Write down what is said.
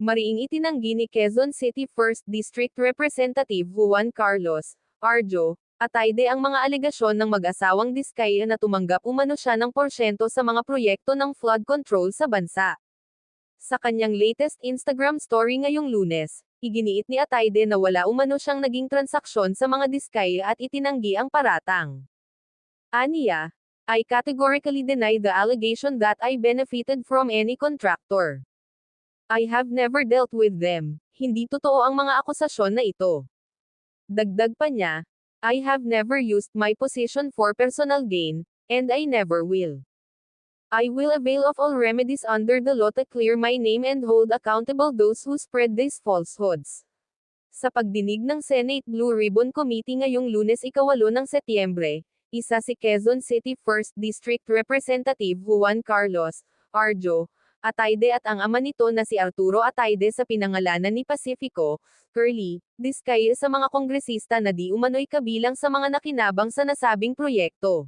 Mariing itinanggi ni Quezon City 1st District Representative Juan Carlos Arjo Atayde ang mga alegasyon ng mag-asawang Diskaya na tumanggap umano siya ng porsyento sa mga proyekto ng flood control sa bansa. Sa kanyang latest Instagram story ngayong lunes, iginiit ni Atayde na wala umano siyang naging transaksyon sa mga Diskaya at itinanggi ang paratang. Aniya, I categorically deny the allegation that I benefited from any contractor. I have never dealt with them. Hindi totoo ang mga akusasyon na ito. Dagdag pa niya, I have never used my position for personal gain, and I never will. I will avail of all remedies under the law to clear my name and hold accountable those who spread these falsehoods. Sa pagdinig ng Senate Blue Ribbon Committee ngayong lunes ikawalo ng Setyembre, isa si Quezon City 1st District Representative Juan Carlos Arjo, Atayde at ang ama nito na si Arturo Atayde sa pinangalanan ni Pacifico, Curly, Diskaya sa mga kongresista na di umano'y kabilang sa mga nakinabang sa nasabing proyekto.